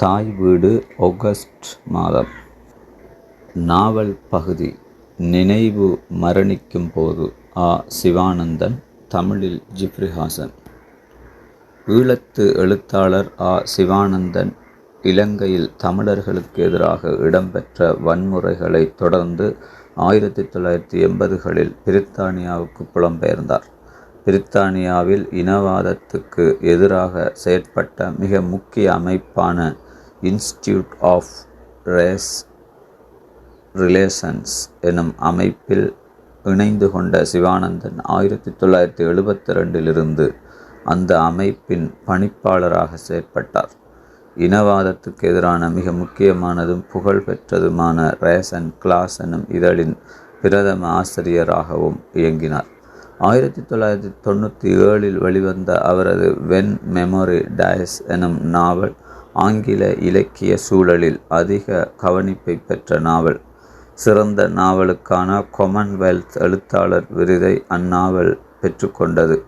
தாய் வீடு ஆகஸ்ட் மாதம். நாவல் பகுதி நினைவு மரணிக்கும் போது ஆ. சிவானந்தன் தமிழில் ஜிப்ரிஹாசன். ஈழத்து எழுத்தாளர் ஆ. சிவானந்தன் இலங்கையில் தமிழர்களுக்கு எதிராக இடம்பெற்ற வன்முறைகளை தொடர்ந்து ஆயிரத்தி தொள்ளாயிரத்தி எண்பதுகளில் பிரித்தானியாவுக்கு புலம்பெயர்ந்தார். பிரித்தானியாவில் இனவாதத்துக்கு எதிராக செயற்பட்ட மிக முக்கிய அமைப்பான இன்ஸ்டியூட் ஆஃப் ரேஸ் ரிலேஷன்ஸ் எனும் அமைப்பில் இணைந்து கொண்ட சிவானந்தன் ஆயிரத்தி தொள்ளாயிரத்தி எழுபத்தி ரெண்டிலிருந்து அந்த அமைப்பின் பணிப்பாளராக செயற்பட்டார். இனவாதத்துக்கு எதிரான மிக முக்கியமானதும் புகழ்பெற்றதுமான ரேஸ் அண்ட் கிளாஸ் எனும் இதழின் பிரதம ஆசிரியராகவும் இயங்கினார். ஆயிரத்தி தொள்ளாயிரத்தி தொண்ணூற்றி ஏழில் வெளிவந்த அவரது வென் மெமரி டயஸ் எனும் நாவல் ஆங்கில இலக்கிய சூழலில் அதிக கவனிப்பை பெற்ற நாவல். சிறந்த நாவலுக்கான காமன்வெல்த் எழுத்தாளர் விருதை அந்நாவல் பெற்றுக்கொண்டது.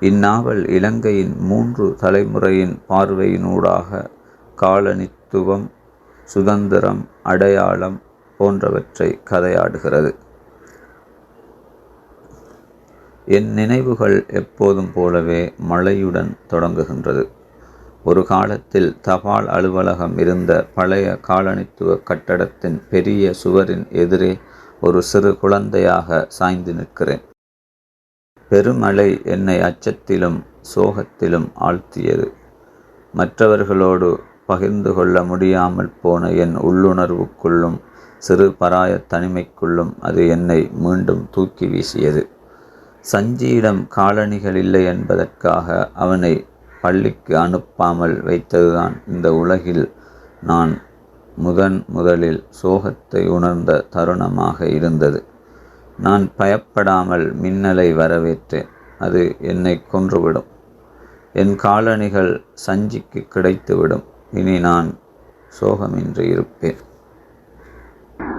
இந்நாவல் இலங்கையின் மூன்று தலைமுறையின் பார்வையினூடாக காலனித்துவம் சுதந்திரம் அடையாளம் போன்றவற்றை கதையாடுகிறது. என் நினைவுகள் எப்போதும் போலவே மழையுடன் தொடங்குகின்றது. ஒரு காலத்தில் தபால் அலுவலகம் இருந்த பழைய காலனித்துவ கட்டடத்தின் பெரிய சுவரின் எதிரே ஒரு சிறு குழந்தையாக சாய்ந்து நிற்கிறேன். பெருமழை என்னை அச்சத்திலும் சோகத்திலும் ஆழ்த்தியது. மற்றவர்களோடு பகிர்ந்து கொள்ள முடியாமல் போன என் உள்ளுணர்வுக்குள்ளும் சிறு பராய தனிமைக்குள்ளும் அது என்னை மீண்டும் தூக்கி வீசியது. சஞ்சியிடம் காலணிகள் இல்லை என்பதற்காக அவனை பள்ளிக்கு அனுப்பாமல் வைத்ததுதான். இந்த உலகில் நான் முதன் முதலில் சோகத்தை உணர்ந்த தருணமாக இருந்தது. நான் பயப்படாமல் மின்னலை வரவேற்றேன். அது என்னை கொன்றுவிடும். என் காலணிகள் சஞ்சிக்கு கிடைத்துவிடும். இனி நான் சோகமின்றி இருப்பேன்.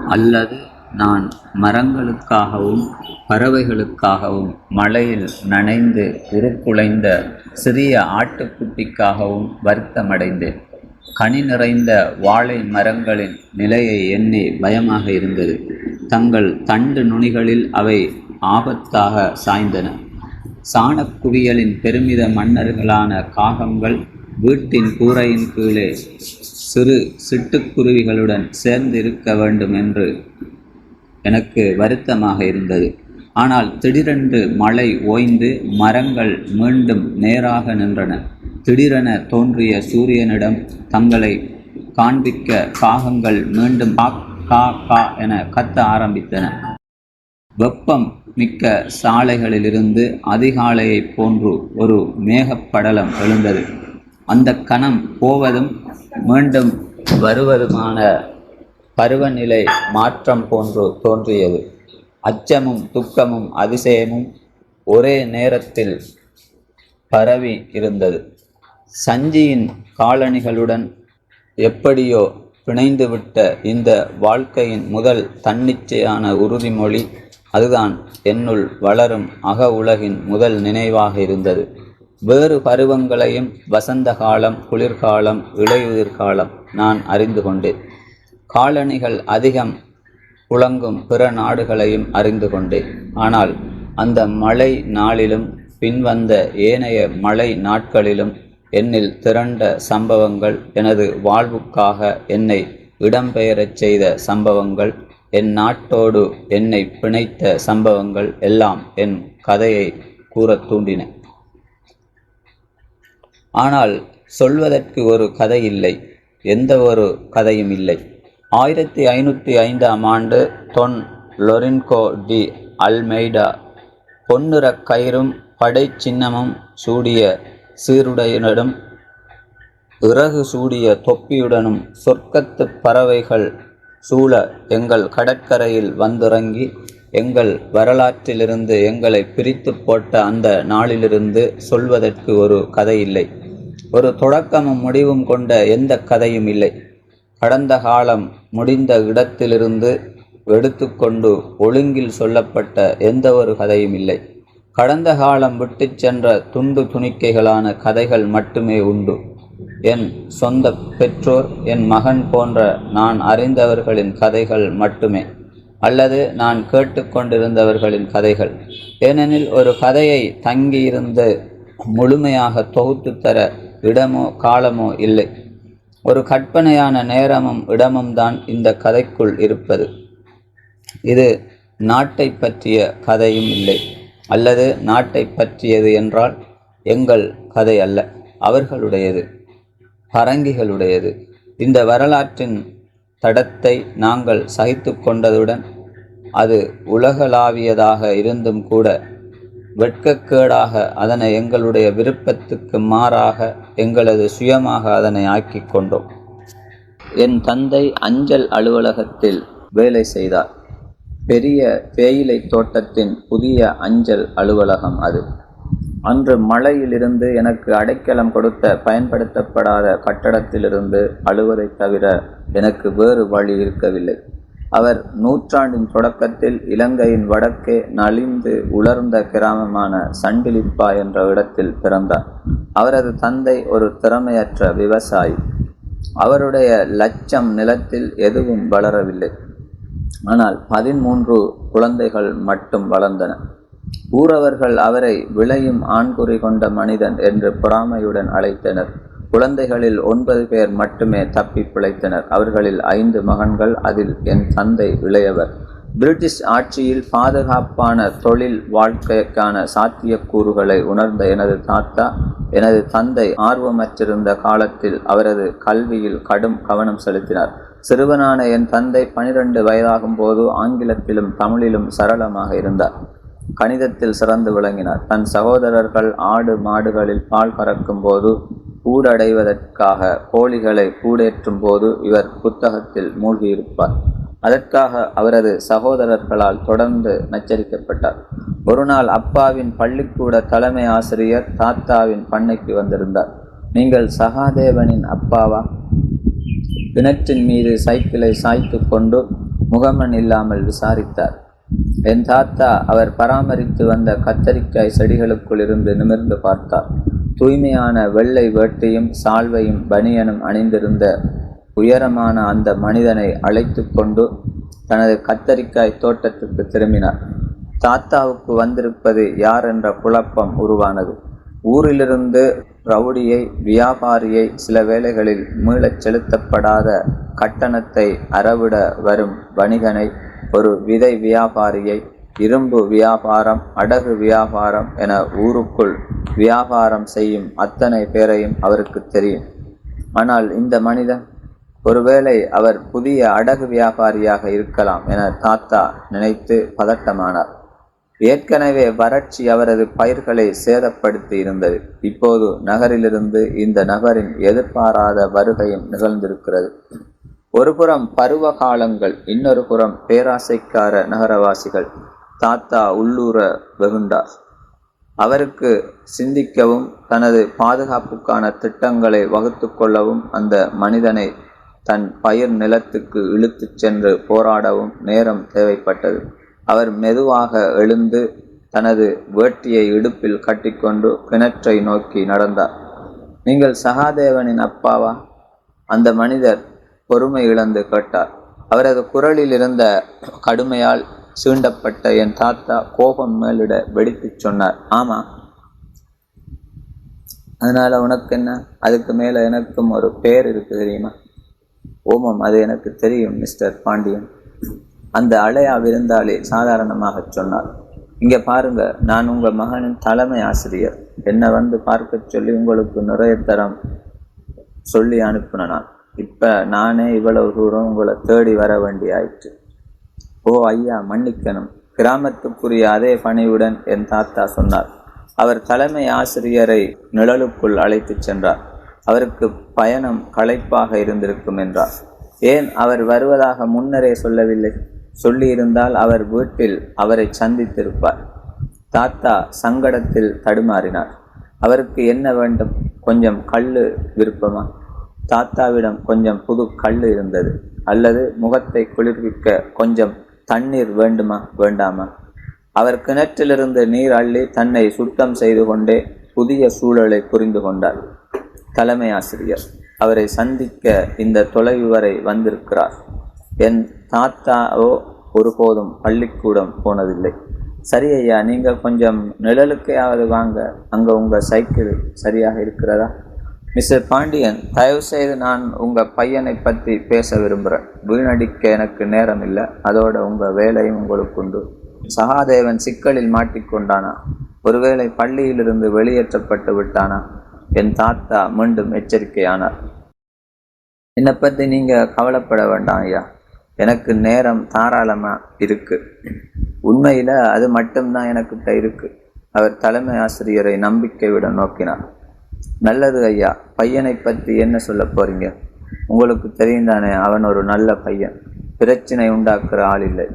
அல்லது நான் மரங்களுக்காகவும் பறவைகளுக்காகவும் மழையில் நனைந்து உருக்குலைந்த சிறிய ஆட்டுக்குட்டிக்காகவும் வருத்தமடைந்தேன். கனி நிறைந்த வாழை மரங்களின் நிலையை எண்ணி பயமாக இருந்தது. தங்கள் தண்டு நுனிகளில் அவை ஆபத்தாக சாய்ந்தன. சாணக்குவியலின் பெருமித மன்னர்களான காகங்கள் வீட்டின் கூரையின் கீழே சிறு சிட்டுக்குருவிகளுடன் சேர்ந்து இருக்க வேண்டும் என்று எனக்கு வருத்தமாக இருந்தது. ஆனால் திடீரென்று மழை ஓய்ந்து மரங்கள் மீண்டும் நேராக நின்றன. திடீரென தோன்றிய சூரியனிடம் தங்களை காண்பிக்க காகங்கள் மீண்டும் கா கா கா என கத்த ஆரம்பித்தன. வெப்பம் மிக்க சாலைகளிலிருந்து அதிகாலையைப் போன்று ஒரு மேகப்படலம் எழுந்தது. அந்த கணம் போவதும் மீண்டும் வருவதுமான பருவநிலை மாற்றம் போன்று தோன்றியது. அச்சமும் துக்கமும் அதிசயமும் ஒரே நேரத்தில் பரவி இருந்தது. சஞ்சியின் காலணிகளுடன் எப்படியோ பிணைந்துவிட்ட இந்த வாழ்க்கையின் முதல் தன்னிச்சையான உறுதிமொழி அதுதான். என்னுள் வளரும் அக உலகின் முதல் நினைவாக இருந்தது. வேறு பருவங்களையும் வசந்த காலம் குளிர்காலம் இலையுதிர்காலம் நான் அறிந்து கொண்டேன். காலணிகள் அதிகம் புழங்கும் பிற நாடுகளையும் அறிந்து கொண்டேன். ஆனால் அந்த மழை நாளிலும் பின்வந்த ஏனைய மழை நாட்களிலும் என்னில் திரண்ட சம்பவங்கள் எனது வாழ்வுக்காக என்னை இடம்பெயரச் செய்த சம்பவங்கள் என் நாட்டோடு என்னை பிணைத்த சம்பவங்கள் எல்லாம் என் கதையை கூறத் தூண்டின. ஆனால் சொல்வதற்கு ஒரு கதை இல்லை எந்த ஒரு கதையும் இல்லை. ஆயிரத்தி ஐநூற்றி ஐந்தாம் ஆண்டு தொன் லொரின்கோ டி அல்மெய்டா பொன்னிற கயிறும் படை சின்னமும் சூடிய சீருடையுடனும் இறகு சூடிய தொப்பியுடனும் சொர்க்கத்து பறவைகள் சூழ எங்கள் கடற்கரையில் வந்திறங்கி எங்கள் வரலாற்றிலிருந்து எங்களை பிரித்து போட்ட அந்த நாளிலிருந்து சொல்வதற்கு ஒரு கதை இல்லை ஒரு தொடக்கமும் முடிவும் கொண்ட எந்த கதையும் இல்லை. கடந்த காலம் முடிந்த இடத்திலிருந்து எடுத்துக்கொண்டு ஒழுங்கில் சொல்லப்பட்ட எந்த ஒரு கதையும் இல்லை. கடந்த காலம் விட்டுச் சென்ற துண்டு துணிக்கைகளான கதைகள் மட்டுமே உண்டு. என் சொந்த பெற்றோர் என் மகன் போன்ற நான் அறிந்தவர்களின் கதைகள் மட்டுமே. அல்லது நான் கேட்டுக்கொண்டிருந்தவர்களின் கதைகள். ஏனெனில் ஒரு கதையை தங்கியிருந்து முழுமையாக தொகுத்து தர இடமோ காலமோ இல்லை. ஒரு கற்பனையான நேரமும் இடமும் தான் இந்த கதைக்குள் இருப்பது. இது நாட்டை பற்றிய கதையும் இல்லை. அல்லது நாட்டை பற்றியது என்றால் எங்கள் கதை அல்ல அவர்களுடையது பரங்கிகளுடையது. இந்த வரலாற்றின் தடத்தை நாங்கள் சகித்து கொண்டதுடன் அது உலகளாவியதாக இருந்தும் கூட வெட்கக்கேடாக அதனை எங்களுடைய விருப்பத்துக்கு மாறாக எங்களது சுயமாக அதனை ஆக்கி கொண்டோம். என் தந்தை அஞ்சல் அலுவலகத்தில் வேலை செய்தார். பெரிய தேயிலை தோட்டத்தின் புதிய அஞ்சல் அலுவலகம் அது. அன்று மழையிலிருந்து எனக்கு அடைக்கலம் கொடுத்த பயன்படுத்தப்படாத கட்டடத்திலிருந்து அழுவதை தவிர எனக்கு வேறு வழி இருக்கவில்லை. அவர் நூற்றாண்டின் தொடக்கத்தில் இலங்கையின் வடக்கே நலிந்து உலர்ந்த கிராமமான சண்டிலிப்பா என்ற இடத்தில் பிறந்தார். அவரது தந்தை ஒரு திறமையற்ற விவசாயி. அவருடைய லட்சம் நிலத்தில் எதுவும் வளரவில்லை. ஆனால் பதிமூன்று குழந்தைகள் மட்டும் வளர்ந்தன. ஊரவர்கள் அவரை விளையும் ஆண்குறி கொண்ட மனிதன் என்று பொறாமையுடன் அழைத்தனர். குழந்தைகளில் ஒன்பது பேர் மட்டுமே தப்பி பிழைத்தனர். அவர்களில் ஐந்து மகன்கள் அதில் என் தந்தை இளையவர். பிரிட்டிஷ் ஆட்சியில் பாதுகாப்பான தொழில் வாழ்க்கைக்கான சாத்தியக்கூறுகளை உணர்ந்த எனது தாத்தா எனது தந்தை ஆர்வமற்றிருந்த காலத்தில் அவரது கல்வியில் கடும் கவனம் செலுத்தினார். சிறுவனான என் தந்தை பனிரெண்டு வயதாகும் போது ஆங்கிலத்திலும் தமிழிலும் சரளமாக இருந்தார். கணிதத்தில் சிறந்து விளங்கினார். தன் சகோதரர்கள் ஆடு மாடுகளில் பால் கறக்கும் போது ஊடடைவதற்காக கோழிகளை கூடேற்றும் போது இவர் புத்தகத்தில் மூழ்கியிருப்பார். அதற்காக அவரது சகோதரர்களால் தொடர்ந்து நச்சரிக்கப்பட்டார். ஒருநாள் அப்பாவின் பள்ளிக்கூட தலைமை ஆசிரியர் தாத்தாவின் பண்ணைக்கு வந்திருந்தார். நீங்கள் சகாதேவனின் அப்பாவா? கிணற்றின் மீது சைக்கிளை சாய்த்து கொண்டு முகமன் இல்லாமல் விசாரித்தார். என் தாத்தா அவர் பராமரித்து வந்த கத்தரிக்காய் செடிகளுக்குள் இருந்து நிமிர்ந்து பார்த்தார். தூய்மையான வெள்ளை வேட்டையும் சால்வையும் பனியனும் அணிந்திருந்த உயரமான அந்த மனிதனை அழைத்து கொண்டு தனது கத்தரிக்காய் தோட்டத்துக்கு திரும்பினார். தாத்தாவுக்கு வந்திருப்பது யார் என்ற குழப்பம் உருவானது. ஊரிலிருந்து ரவுடியை வியாபாரியை சில வேளைகளில் மீளச் செலுத்தப்படாத கட்டணத்தை அறவிட வரும் வணிகனை ஒரு விதை வியாபாரியை இரும்பு வியாபாரம் அடகு வியாபாரம் என ஊருக்குள் வியாபாரம் செய்யும் அத்தனை பேரையும் அவருக்கு தெரியும். ஆனால் இந்த மனிதன் ஒருவேளை அவர் புதிய அடகு வியாபாரியாக இருக்கலாம் என தாத்தா நினைத்து பதட்டமானார். ஏற்கனவே வறட்சி அவரது பயிர்களை சேதப்படுத்தி இருந்தது. இப்போது நகரிலிருந்து இந்த நகரின் எதிர்பாராத வருகையும் நிகழ்ந்திருக்கிறது. ஒருபுறம் பருவ காலங்கள் இன்னொரு புறம் பேராசைக்கார நகரவாசிகள். தாத்தா உள்ளூர வெகுண்டார் அவருக்கு சிந்திக்கவும் தனது பாதுகாப்புக்கான திட்டங்களை வகுத்து கொள்ளவும் அந்த மனிதனை தன் பயிர் நிலத்துக்கு இழுத்துச் சென்று போராடவும் நேரம் தேவைப்பட்டது. அவர் மெதுவாக எழுந்து தனது வேட்டியை இடுப்பில் கட்டிக்கொண்டு கிணற்றை நோக்கி நடந்தார். நீங்கள் சகாதேவனின் அப்பாவா? அந்த மனிதர் பொறுமை இழந்து கேட்டார். அவரது குரலில் இருந்த கடுமையால் சீண்டப்பட்ட என் தாத்தா கோபம் மேலிட வெடித்துச் சொன்னார். ஆமா. அதனால உனக்கு என்ன அதுக்கு மேல எனக்கும் ஒரு பேர் இருக்கு தெரியுமா? ஓமம் அது எனக்கு தெரியும் மிஸ்டர் பாண்டியன். அந்த அலையா விருந்தாளி சாதாரணமாக சொன்னார். இங்க பாருங்க நான் உங்க மகனின் தலைமை ஆசிரியர். என்னை வந்து பார்க்க சொல்லி உங்களுக்கு நிறைய தரம் சொல்லி அனுப்பினான். இப்ப நானே இவ்வளவு தூரம் உங்களை தேடி வர வேண்டி ஆயிற்று ஓ ஐயா மன்னிக்கணும். கிராமத்துக்குரிய அதே பணியுடன் என் தாத்தா சொன்னார். அவர் தலைமை ஆசிரியரை நிழலுக்குள் அழைத்துச் சென்றார். அவருக்கு பயணம் களைப்பாக இருந்திருக்கும் என்றார். ஏன் அவர் வருவதாக முன்னரே சொல்லவில்லை? சொல்லியிருந்தால் அவர் வீட்டில் அவரை சந்தித்திருப்பார். தாத்தா சங்கடத்தில் தடுமாறினார். அவருக்கு என்ன வேண்டும்? கொஞ்சம் கல் விருப்பமா? தாத்தாவிடம் கொஞ்சம் புது கல் இருந்தது. அல்லது முகத்தை குளிர்விக்க கொஞ்சம் தண்ணீர் வேண்டுமா? வேண்டாமா? அவர் கிணற்றிலிருந்து நீர் அள்ளி தன்னை சுத்தம் செய்து கொண்டே புதிய சூழலை புரிந்து கொண்டார். தலைமை ஆசிரியர் அவரை சந்திக்க இந்த தொலைவு வரை வந்திருக்கிறார். என் தாத்தாவோ ஒருபோதும் பள்ளிக்கூடம் போனதில்லை. சரி ஐயா நீங்கள் கொஞ்சம் நிழலுக்கையாவது வாங்க. அங்கே உங்கள் சைக்கிள் சரியாக இருக்கிறதா? மிஸ்டர் பாண்டியன் தயவுசெய்து நான் உங்கள் பையனை பற்றி பேச விரும்புகிறேன் வீணடிக்க எனக்கு நேரம் இல்லை அதோட உங்கள் வேலையும் உங்களுக்கு உண்டு. சகாதேவன் சிக்கலில் மாட்டிக்கொண்டானா ஒருவேளை பள்ளியிலிருந்து வெளியேற்றப்பட்டு விட்டானா? என் தாத்தா மீண்டும் எச்சரிக்கையானார். என்னை பற்றி நீங்கள் கவலைப்பட வேண்டாம் ஐயா. எனக்கு நேரம் தாராளமாக இருக்குது உண்மையில் அது மட்டும்தான் எனக்கிட்ட இருக்குது அவர் தலைமை ஆசிரியரை நம்பிக்கையுடன் நோக்கினார். நல்லது ஐயா. பையனை பற்றி என்ன சொல்ல போறீங்க? உங்களுக்கு தெரியும் தானே அவன் ஒரு நல்ல பையன். பிரச்சனை உண்டாக்குற ஆள் இல்லை.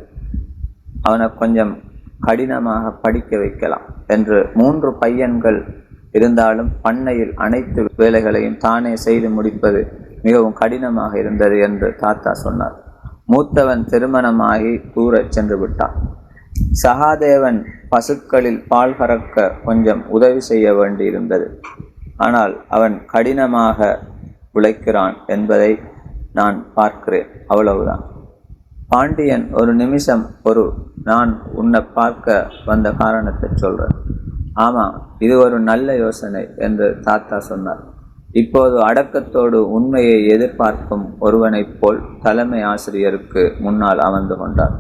அவனை கொஞ்சம் கடினமாக படிக்க வைக்கலாம் என்று மூன்று பையன்கள் இருந்தாலும் பண்ணையில் அனைத்து வேலைகளையும் தானே செய்து முடிப்பது மிகவும் கடினமாக இருந்தது என்று தாத்தா சொன்னார். மூத்தவன் திருமணமாகி தூரச் சென்று விட்டான். சகாதேவன் பசுக்களில் பால் கறக்க கொஞ்சம் உதவி செய்ய வேண்டியிருந்தது. ஆனால் அவன் கடினமாக உழைக்கிறான் என்பதை நான் பார்க்கிறேன். அவ்வளவுதான். பாண்டியன் ஒரு நிமிஷம் ஒரு நான் உன்னை பார்க்க வந்த காரணத்தை சொல்கிறேன் ஆமாம் இது ஒரு நல்ல யோசனை என்று தாத்தா சொன்னார். இப்போது அடக்கத்தோடு உண்மையை எதிர்பார்க்கும் ஒருவனைப் போல் தலைமை ஆசிரியருக்கு முன்னால் அமர்ந்து கொண்டார்.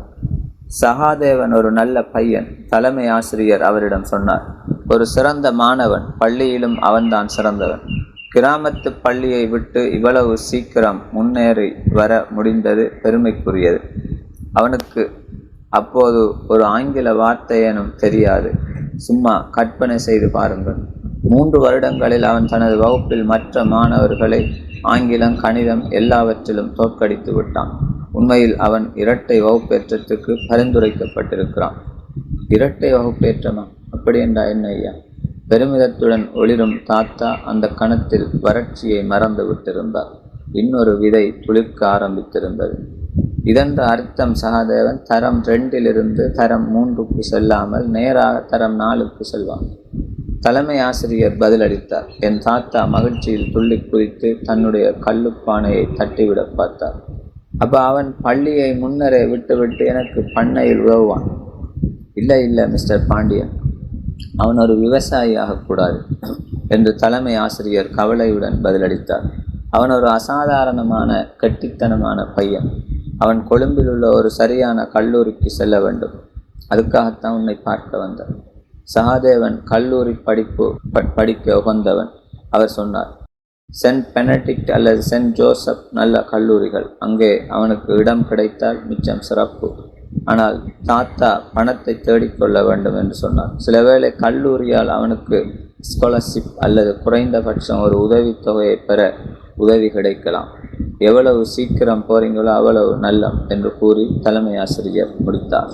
சகாதேவன் ஒரு நல்ல பையன் தலைமை ஆசிரியர் அவரிடம் சொன்னார் ஒரு சிறந்த மாணவன் பள்ளியிலும் அவன்தான் சிறந்தவன். கிராமத்து பள்ளியை விட்டு இவ்வளவு சீக்கிரம் முன்னேறி வர முடிந்தது பெருமைக்குரியது. அவனுக்கு அப்போது ஒரு ஆங்கில வார்த்தையனும் தெரியாது. சும்மா கற்பனை செய்து பாருங்கள். மூன்று வருடங்களில் அவன் தனது வகுப்பில் மற்ற மாணவர்களை ஆங்கிலம் கணிதம் எல்லாவற்றிலும் தோற்கடித்து விட்டான். உண்மையில் அவன் இரட்டை வகுப்பேற்றத்துக்கு பரிந்துரைக்கப்பட்டிருக்கிறான். இரட்டை வகுப்பேற்றமா? அப்படி என்றா என்ன ஐயா? பெருமிதத்துடன் ஒளிரும் தாத்தா அந்த கணத்தில் வறட்சியை மறந்து விட்டிருந்தார். இன்னொரு விதை துளிர்க்க ஆரம்பித்திருந்தது. இதன் அர்த்தம் சகாதேவன் தரம் ரெண்டிலிருந்து தரம் மூன்றுக்கு செல்லாமல் நேராக தரம் நாலுக்கு செல்வான். தலைமை ஆசிரியர் பதிலளித்தார். என் தாத்தா மகிழ்ச்சியில் துள்ளி குறித்து தன்னுடைய கல்லுப்பானையை தட்டிவிட பார்த்தார். அப்போ அவன் பள்ளியை முன்னரே விட்டுவிட்டு எனக்கு பண்ணையில் உதவுவான். இல்லை இல்லை மிஸ்டர் பாண்டியன். அவன் ஒரு விவசாயி ஆகக்கூடாது என்று தலைமை ஆசிரியர் கவலையுடன் பதிலளித்தார். அவன் ஒரு அசாதாரணமான கெட்டித்தனமான பையன். அவன் கொழும்பில் உள்ள ஒரு சரியான கல்லூரிக்கு செல்ல வேண்டும். அதுக்காகத்தான் உன்னை பார்க்க வந்தான். சகாதேவன் கல்லூரி படிப்பு படிக்க உகந்தவன் அவர் சொன்னார். சென்ட் பெனடிக்ட் அல்லது சென்ட் ஜோசப் நல்ல கல்லூரிகள். அங்கே அவனுக்கு இடம் கிடைத்தால் மிச்சம் சிறப்பு. ஆனால் தாத்தா பணத்தை தேடிக்கொள்ள வேண்டும் என்று சொன்னார். சில வேளை கல்லூரியால் அவனுக்கு ஸ்காலர்ஷிப் அல்லது குறைந்தபட்சம் ஒரு உதவித்தொகையை பெற உதவி கிடைக்கலாம். எவ்வளவு சீக்கிரம் போறீங்களோ அவ்வளவு நல்லம் என்று கூறி தலைமை ஆசிரியர் முடித்தார்.